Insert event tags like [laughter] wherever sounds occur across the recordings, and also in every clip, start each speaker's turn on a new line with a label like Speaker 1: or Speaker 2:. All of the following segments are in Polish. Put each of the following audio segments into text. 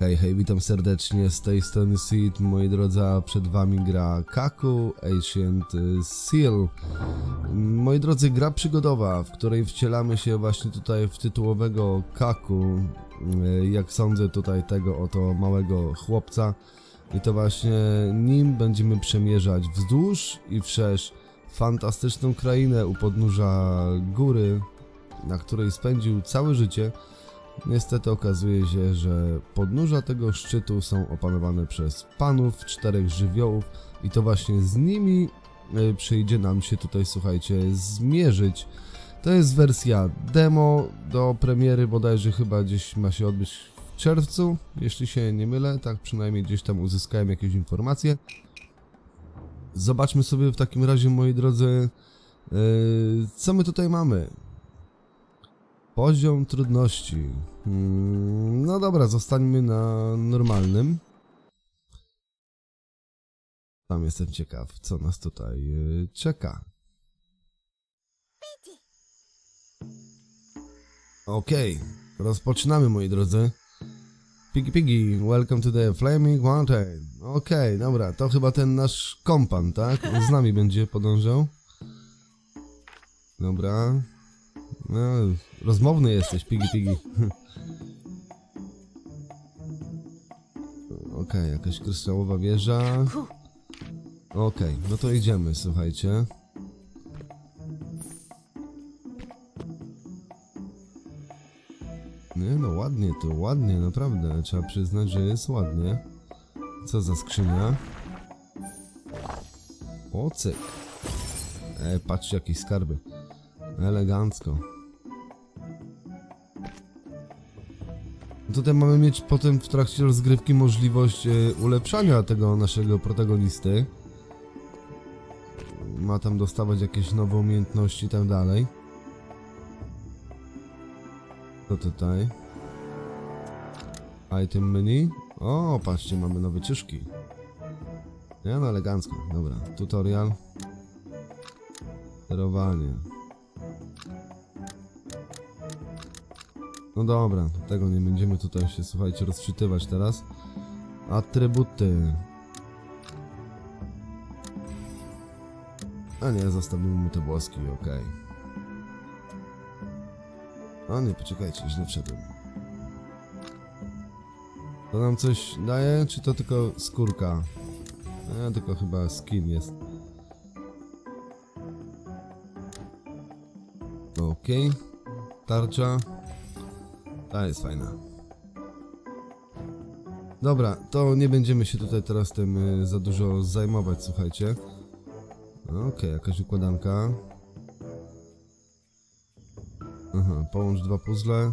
Speaker 1: Hej, hej, witam serdecznie z tej strony Seed, moi drodzy, a przed wami gra Kaku Ancient Seal. Moi drodzy, gra przygodowa, w której wcielamy się właśnie tutaj w tytułowego Kaku, y, jak sądzę tutaj tego oto małego chłopca. I to właśnie nim będziemy przemierzać wzdłuż i wszerz fantastyczną krainę u podnóża góry, na której spędził całe życie. Niestety okazuje się, że podnóża tego szczytu są opanowane przez panów czterech żywiołów i to właśnie z nimi y, przyjdzie nam się tutaj, słuchajcie, zmierzyć. To jest wersja demo do premiery, bodajże chyba gdzieś ma się odbyć w czerwcu, jeśli się nie mylę, tak przynajmniej gdzieś tam uzyskałem jakieś informacje. Zobaczmy sobie w takim razie, moi drodzy, yy, co my tutaj mamy. Poziom trudności. Hmm, no dobra, zostańmy na normalnym. Tam jestem ciekaw, co nas tutaj yy, czeka. Okej, rozpoczynamy moi drodzy. Piggy Piggy, welcome to the Flaming Mountain. Okej, dobra, to chyba ten nasz kompan, tak? Z nami będzie podążał. Dobra. No, rozmowny jesteś, Piggy Piggy. [laughs] Okej, jakaś kryształowa wieża. Okej, no to idziemy, słuchajcie. Nie no, ładnie tu, ładnie, naprawdę. Trzeba przyznać, że jest ładnie. Co za skrzynia? O, cyk. E, patrzcie, jakieś skarby. Elegancko. Tutaj mamy mieć potem w trakcie rozgrywki możliwość e, ulepszania tego naszego protagonisty. Ma tam dostawać jakieś nowe umiejętności i tak dalej. Co tutaj? Item menu. O, patrzcie, mamy nowe ciuszki. Nie no, elegancko. Dobra, tutorial. Sterowanie. No dobra, tego nie będziemy tutaj się, słuchajcie, rozczytywać teraz. Atrybuty. A nie, zostawimy mu te włoski, okej. A nie, poczekajcie, źle wszedłem. To nam coś daje, czy to tylko skórka? Nie, tylko chyba skin jest. Okej. Tarcza. Ta jest fajna. Dobra, to nie będziemy się tutaj teraz tym y, za dużo zajmować, słuchajcie. Okej, jakaś układanka. Aha, połącz dwa puzzle.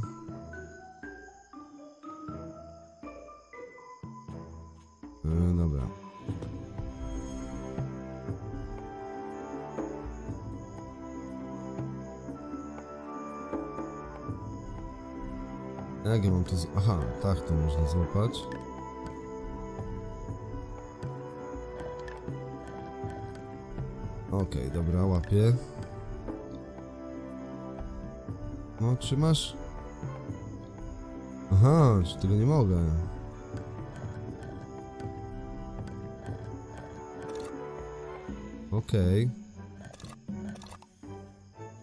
Speaker 1: To z... Aha, tak to można złapać. Okej, dobra, łapię. No, trzymasz? Aha, czy tego nie mogę? Okej.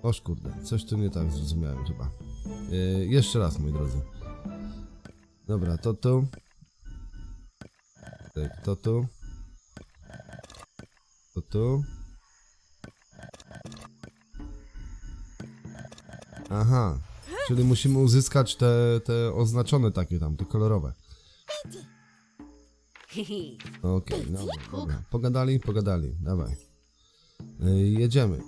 Speaker 1: Oż kurde, coś tu nie tak zrozumiałem chyba. Yy, jeszcze raz, moi drodzy. Dobra, to tu. Tak, to tu. To tu. Aha, czyli musimy uzyskać te, te oznaczone takie tam, te kolorowe. Okej, dobra, dobra. Pogadali, pogadali, dawaj. Yy, jedziemy.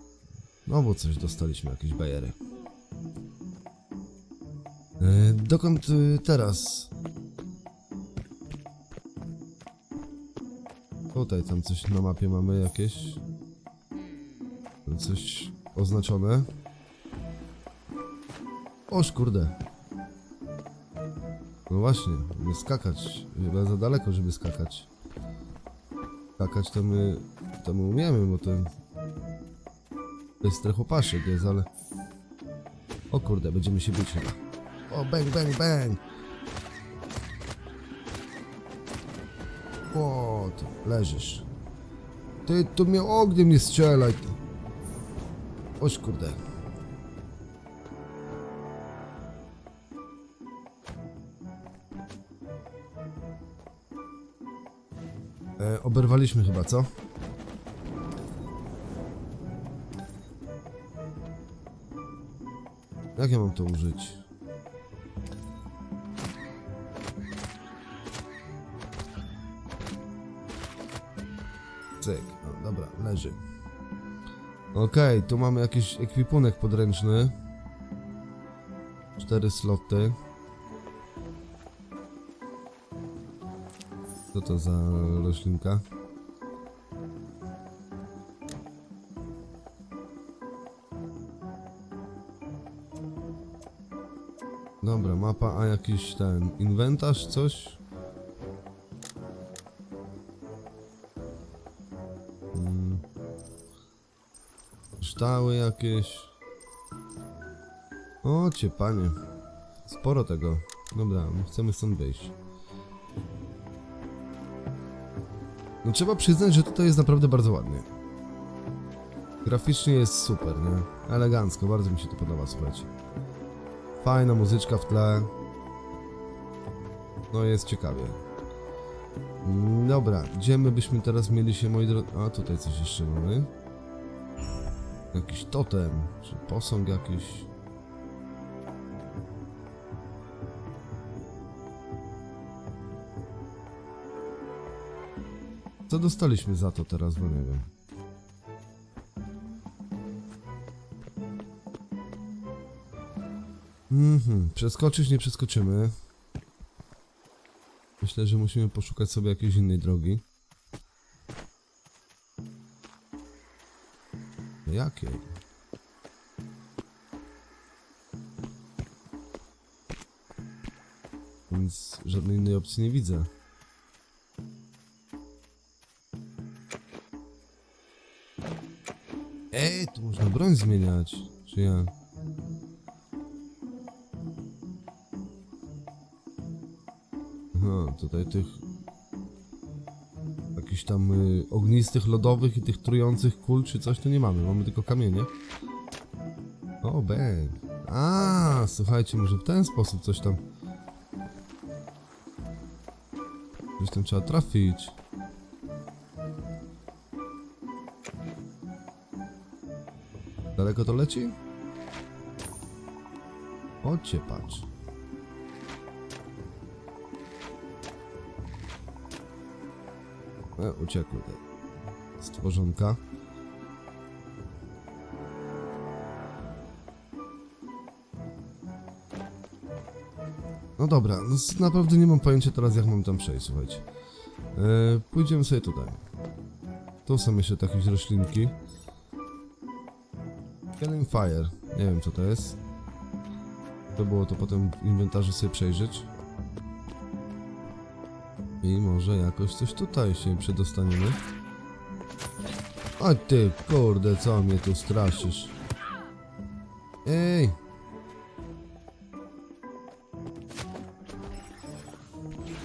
Speaker 1: Znowu coś dostaliśmy, jakieś bajery. Yy, dokąd yy, teraz? Tutaj tam coś na mapie mamy jakieś. Coś oznaczone. Oż kurde. No właśnie, nie skakać. Chyba za daleko, żeby skakać. Skakać to my, to my umiemy, bo to... To jest strechopaszek jest, ale... O kurde, będziemy się bić chyba. O, bang, bang, bang! O, ty leżysz. Ty, tu mnie ogniem nie strzelaj. Oś kurde. E, oberwaliśmy chyba, co? Jak ja mam to użyć? No dobra, leży. Okej, tu mamy jakiś ekwipunek podręczny. Cztery sloty. Co to za roślinka? Dobra, mapa, a jakiś ten inwentarz, coś? Ształy jakieś. O, cię panie. Sporo tego. Dobra, my chcemy stąd wyjść. No trzeba przyznać, że tutaj jest naprawdę bardzo ładnie. Graficznie jest super, nie? Elegancko, bardzo mi się to podoba, słuchajcie. Fajna muzyczka w tle. No jest ciekawie. Dobra, gdzie my byśmy teraz mieli się, moi drodzy... A, tutaj coś jeszcze mamy. Jakiś totem, czy posąg jakiś. Co dostaliśmy za to teraz, bo nie wiem. Mhm, przeskoczyć nie przeskoczymy. Myślę, że musimy poszukać sobie jakiejś innej drogi. Jakiej? Więc żadnej innej opcji nie widzę. Ej, tu można broń zmieniać. Czy ja? Aha, tutaj tych jakichś tam y, ognistych, lodowych i tych trujących kul czy coś to nie mamy, mamy tylko kamienie. O, bang. A, słuchajcie, może w ten sposób coś tam... Coś tam trzeba trafić. Daleko to leci? Chodźcie, patrz. E, uciekły te stworzonka. No dobra, no naprawdę nie mam pojęcia teraz jak mam tam przejść, słuchajcie. E, pójdziemy sobie tutaj. Tu są jeszcze jakieś roślinki. Killing Fire. Nie wiem co to jest. To było to potem w inwentarzu sobie przejrzeć. I może jakoś coś tutaj się przedostaniemy. O ty, kurde, co mnie tu straszysz? Ej!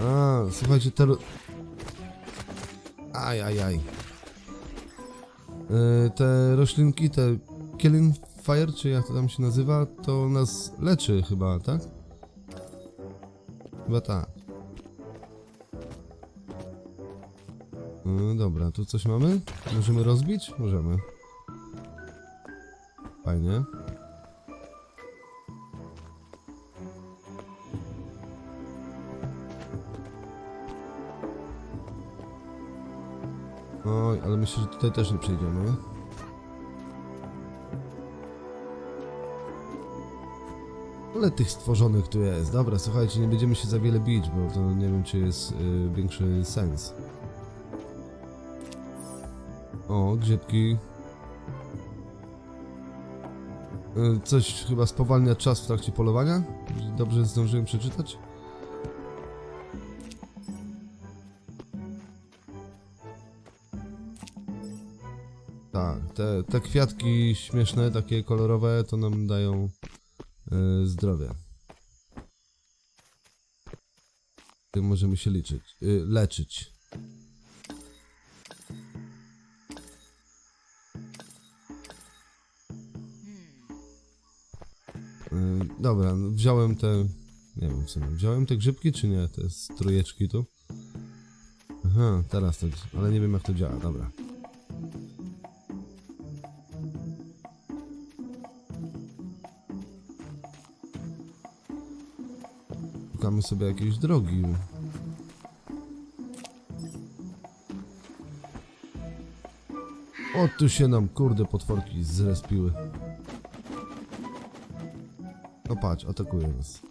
Speaker 1: A, słuchajcie, te... ro- Aj, aj, aj. E, te roślinki, te Killing Fire, czy jak to tam się nazywa, to nas leczy chyba, tak? Chyba tak. No dobra, tu coś mamy? Możemy rozbić? Możemy. Fajnie. Oj, ale myślę, że tutaj też nie przejdziemy. Ale tych stworzonych tu jest. Dobra, słuchajcie, nie będziemy się za wiele bić, bo to nie wiem, czy jest y, większy sens. Grzybki. Y, Coś chyba spowalnia czas w trakcie polowania? Dobrze zdążyłem przeczytać? Tak, te, te kwiatki śmieszne, takie kolorowe, to nam dają y, zdrowie. Tym możemy się liczyć, y, leczyć. Wziąłem te... Nie wiem w sumie, wziąłem te grzybki czy nie? Te strojeczki tu? Aha, teraz to... Ale nie wiem jak to działa, dobra. Szukamy sobie jakiejś drogi. O, tu się nam, kurde, potworki zrespiły. No patrz, atakuje nas.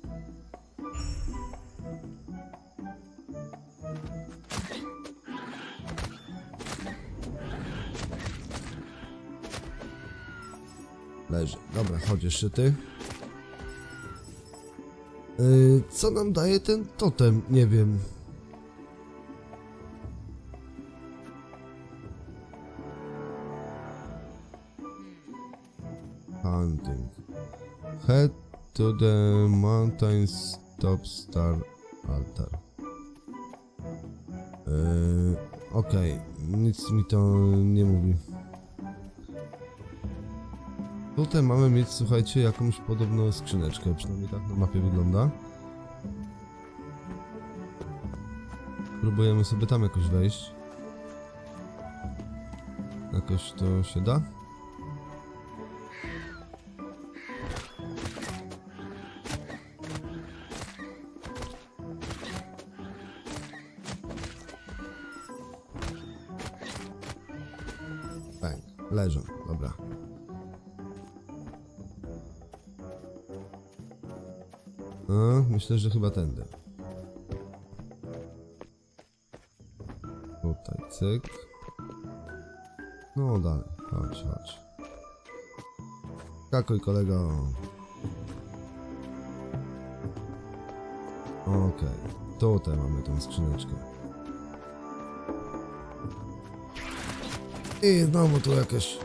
Speaker 1: Leży. Dobra, chodź jeszcze ty. Yy, co nam daje ten totem? Nie wiem. Hunting. Head to the mountains top star altar. Yy, Okej, nic mi to nie mówi. Tutaj mamy mieć, słuchajcie, jakąś podobną skrzyneczkę, przynajmniej tak na mapie wygląda. Próbujemy sobie tam jakoś wejść. Jakoś to się da? Myślę, że chyba tędy. Tutaj, cyk. No dalej, chodź, chodź. Kakuj kolego. Okej, tutaj mamy tą skrzyneczkę. I znowu tu jakaś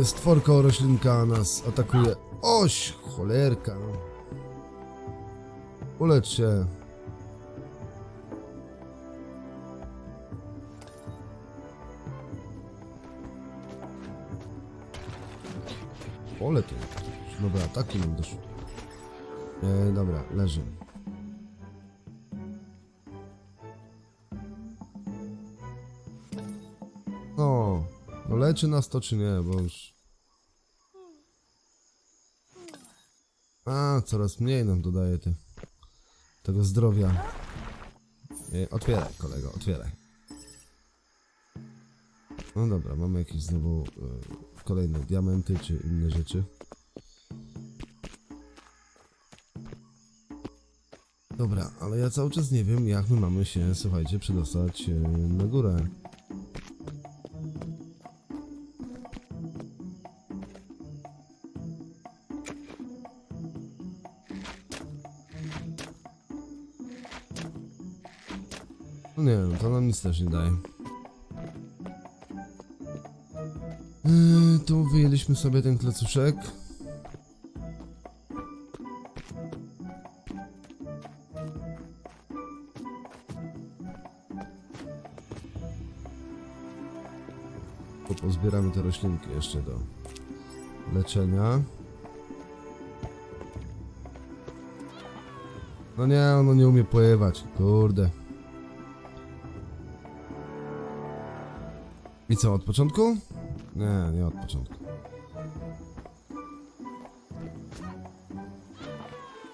Speaker 1: y, stworko roślinka nas atakuje. Oś, cholerka. no. Ulecz się. Ole tu. Dobra, ataki doszło. E, dobra, leży. O, no leczy nas to czy nie, bo już... A, coraz mniej nam dodaje te, tego zdrowia. E, otwieraj, kolego, otwieraj. No dobra, mamy jakieś znowu e, kolejne diamenty czy inne rzeczy. Dobra, ale ja cały czas nie wiem, jak my mamy się, słuchajcie, przedostać e, na górę. To nam nic też nie daje. Yy, tu wyjęliśmy sobie ten klecuszek. Tu pozbieramy te roślinki jeszcze do leczenia. No nie, ono nie umie pływać, kurde. I co, od początku? Nie, nie od początku.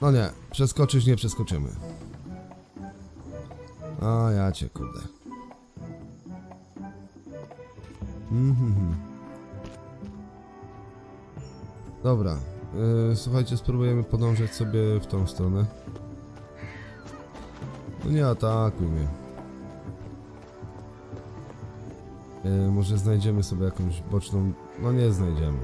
Speaker 1: No nie, przeskoczyć nie przeskoczymy. A ja cię kurde. Mhm. Dobra, yy, słuchajcie, spróbujemy podążać sobie w tą stronę. No nie atakuj mnie. E, może znajdziemy sobie jakąś boczną... No nie znajdziemy.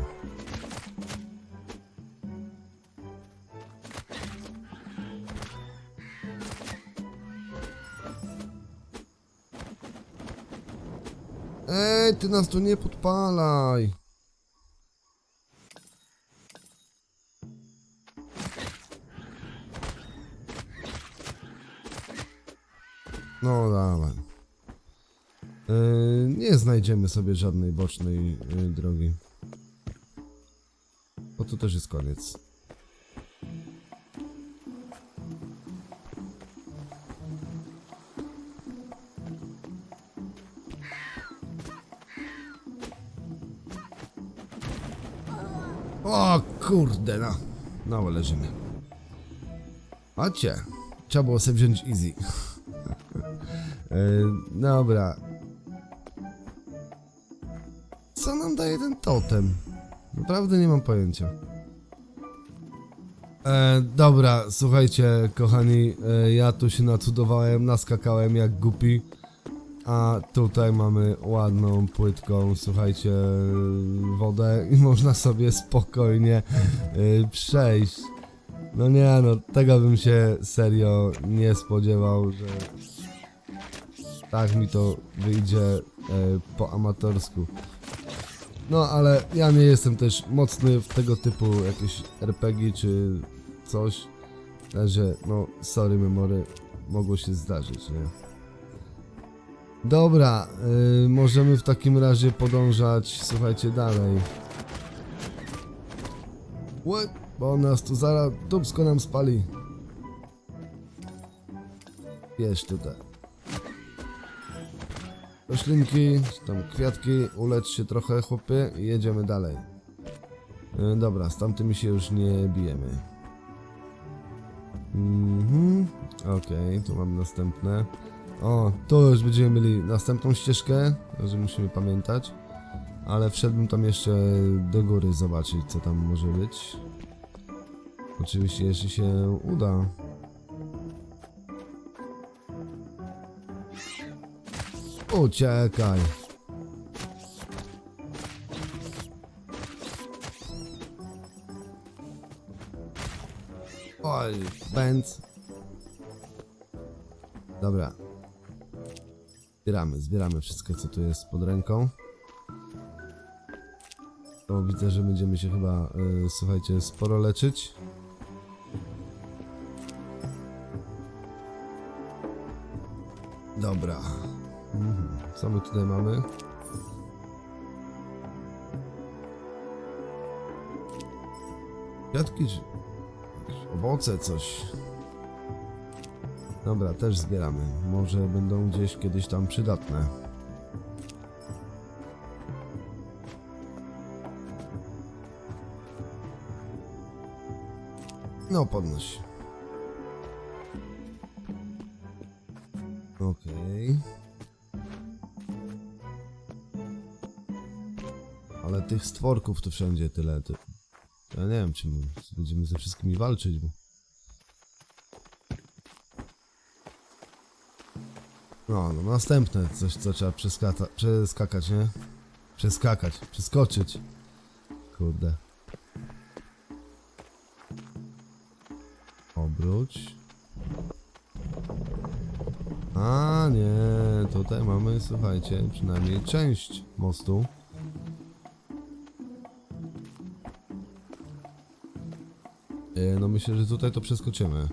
Speaker 1: Ej, ty nas tu nie podpalaj! znajdziemy sobie żadnej bocznej y, drogi. Bo tu też jest koniec. O kurde no. No leżymy. Chodźcie. Trzeba było sobie wziąć easy. e, [laughs] dobra. Daje ten totem? Naprawdę nie mam pojęcia. E, dobra, słuchajcie, kochani, e, ja tu się nacudowałem, naskakałem jak głupi. A tutaj mamy ładną, płytką, słuchajcie, wodę i [laughs] można sobie spokojnie y, przejść. No nie no, tego bym się serio nie spodziewał, że tak mi to wyjdzie y, po amatorsku. No ale ja nie jestem też mocny w tego typu jakieś RPG czy coś, że no sorry memory, mogło się zdarzyć, nie? Dobra, y, możemy w takim razie podążać, słuchajcie, dalej. What? Bo nas tu zaraz dubsko nam spali. Wiesz tutaj. Roślinki, tam kwiatki, ulecz się trochę chłopie i jedziemy dalej. Y, dobra, z tamtymi się już nie bijemy. Mhm, okej, tu mamy następne. O, tu już będziemy mieli następną ścieżkę, że musimy pamiętać. Ale wszedłbym tam jeszcze do góry zobaczyć, co tam może być. Oczywiście, jeśli się uda. Uciekaj. Oj, Benz. Dobra. Zbieramy, zbieramy wszystko, co tu jest pod ręką. O, widzę, że będziemy się chyba, y, słuchajcie, sporo leczyć. Dobra. Co my tutaj mamy? Kwiatki czy owoce, coś. Dobra, też zbieramy. Może będą gdzieś kiedyś tam przydatne. No, podnoś. Tych stworków tu wszędzie tyle. Ty... Ja nie wiem, czy my będziemy ze wszystkimi walczyć, bo... No, no następne coś, co trzeba przeskakać, nie? Przeskakać, przeskoczyć. Kurde. Obróć. A nie, tutaj mamy, słuchajcie, przynajmniej część mostu. E, No myślę, że tutaj to przeskoczymy.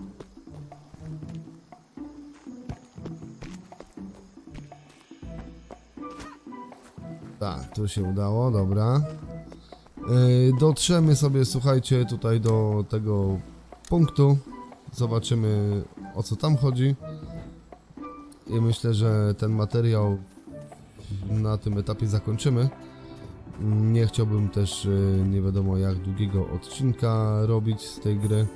Speaker 1: Tak, to się udało, dobra. Yy, dotrzemy sobie, słuchajcie, tutaj do tego punktu. Zobaczymy o co tam chodzi. I myślę, że ten materiał na tym etapie zakończymy. Nie chciałbym też yy, nie wiadomo jak długiego odcinka robić z tej gry.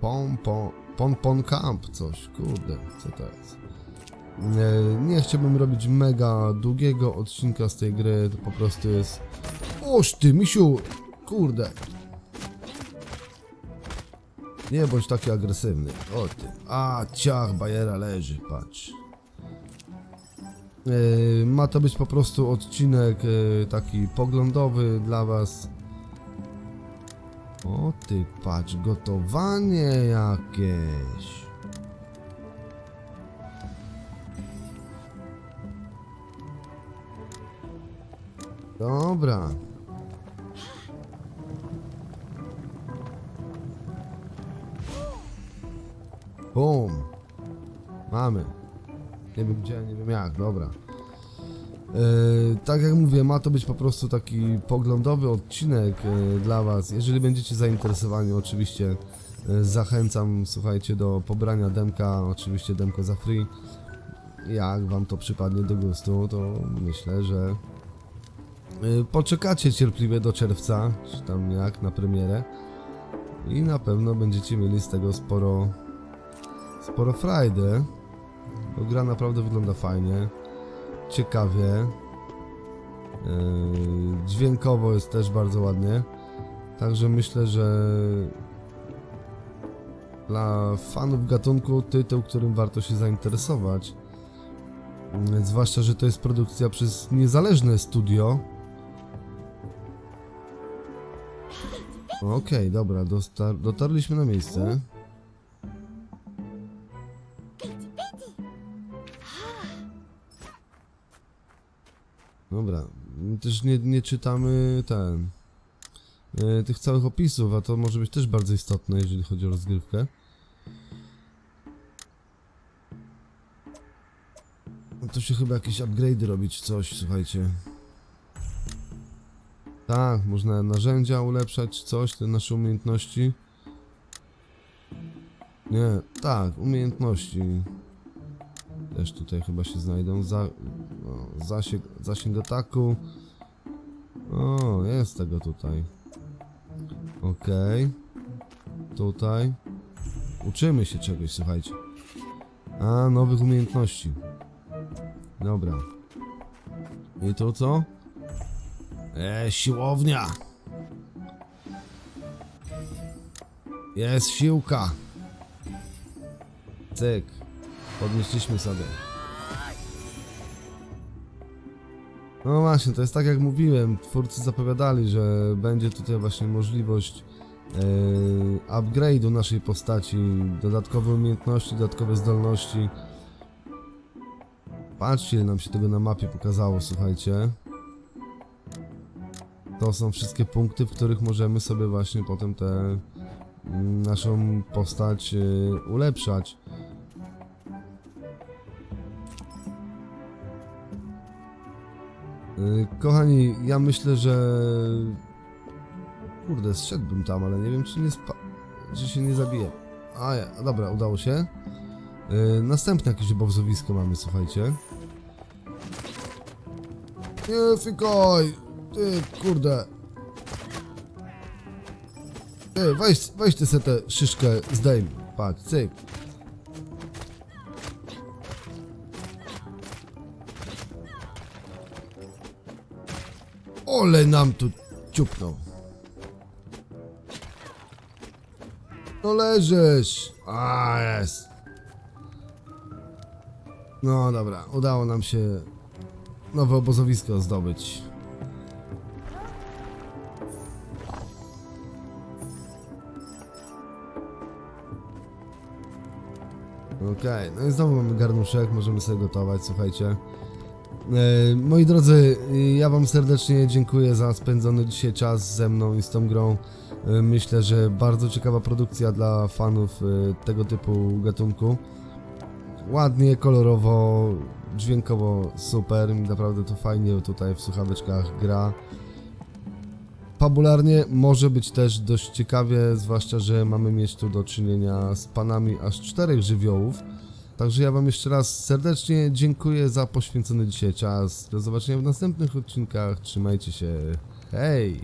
Speaker 1: Pom, pom, pon, pon camp, coś, kurde, co to jest? Nie, nie chciałbym robić mega długiego odcinka z tej gry, to po prostu jest... Oż ty, misiu! Kurde! Nie bądź taki agresywny. O ty. A, ciach, bajera leży, patrz. Yy, ma to być po prostu odcinek yy, taki poglądowy dla was. O ty, patrz, gotowanie jakieś. Dobra. Bum. Mamy. Nie wiem gdzie, nie wiem jak, dobra. Yy, tak jak mówię, ma to być po prostu taki poglądowy odcinek yy, dla Was. Jeżeli będziecie zainteresowani, oczywiście yy, zachęcam, słuchajcie, do pobrania demka, oczywiście demko za free. Jak Wam to przypadnie do gustu, to myślę, że y, poczekacie cierpliwie do czerwca, czy tam jak, na premierę. I na pewno będziecie mieli z tego sporo, sporo frajdy. Gra naprawdę wygląda fajnie, ciekawie. Yy, dźwiękowo jest też bardzo ładnie. Także myślę, że dla fanów gatunku tytuł, którym warto się zainteresować. Yy, Zwłaszcza, że to jest produkcja przez niezależne studio. Okej, dobra, dostar- dotarliśmy na miejsce. Też nie, nie czytamy ten e, tych całych opisów, a to może być też bardzo istotne, jeżeli chodzi o rozgrywkę. No to się chyba jakieś upgrade robić, coś, słuchajcie. Tak, można narzędzia ulepszać, coś, te nasze umiejętności. Nie, tak, umiejętności. Też tutaj chyba się znajdą. Za, no, zasięg, zasięg ataku. O, jest tego tutaj. Okej. Tutaj. Uczymy się czegoś, słuchajcie. A, nowych umiejętności. Dobra. I to co? E, siłownia. Jest siłka. Cyk. Podnieśliśmy sobie. No właśnie, to jest tak jak mówiłem, twórcy zapowiadali, że będzie tutaj właśnie możliwość yy, upgrade'u naszej postaci, dodatkowe umiejętności, dodatkowe zdolności. Patrzcie, nam się tego na mapie pokazało, słuchajcie. To są wszystkie punkty, w których możemy sobie właśnie potem tę mm, naszą postać yy, ulepszać. Kochani, ja myślę, że... Kurde, zszedłbym tam, ale nie wiem, czy nie spa... czy się nie zabiję. A, ja, dobra, udało się. Yy, następne jakieś obozowisko mamy, słuchajcie. Nie fikoj! Ty, kurde. Ty, weź, weź ty se tę szyszkę zdejmij. Patrz, cyk. Ole nam tu ciupnął. No leżysz. A, jest. No dobra, udało nam się nowe obozowisko zdobyć. Okej, no i znowu mamy garnuszek, możemy sobie gotować, słuchajcie. E, moi drodzy, ja wam serdecznie dziękuję za spędzony dzisiaj czas ze mną i z tą grą. E, myślę, że bardzo ciekawa produkcja dla fanów e, tego typu gatunku. Ładnie, kolorowo, dźwiękowo super, naprawdę to fajnie tutaj w słuchaweczkach gra. Fabularnie może być też dość ciekawie, zwłaszcza, że mamy mieć tu do czynienia z panami aż czterech żywiołów. Także ja wam jeszcze raz serdecznie dziękuję za poświęcony dzisiaj czas. Do zobaczenia w następnych odcinkach. Trzymajcie się. Hej!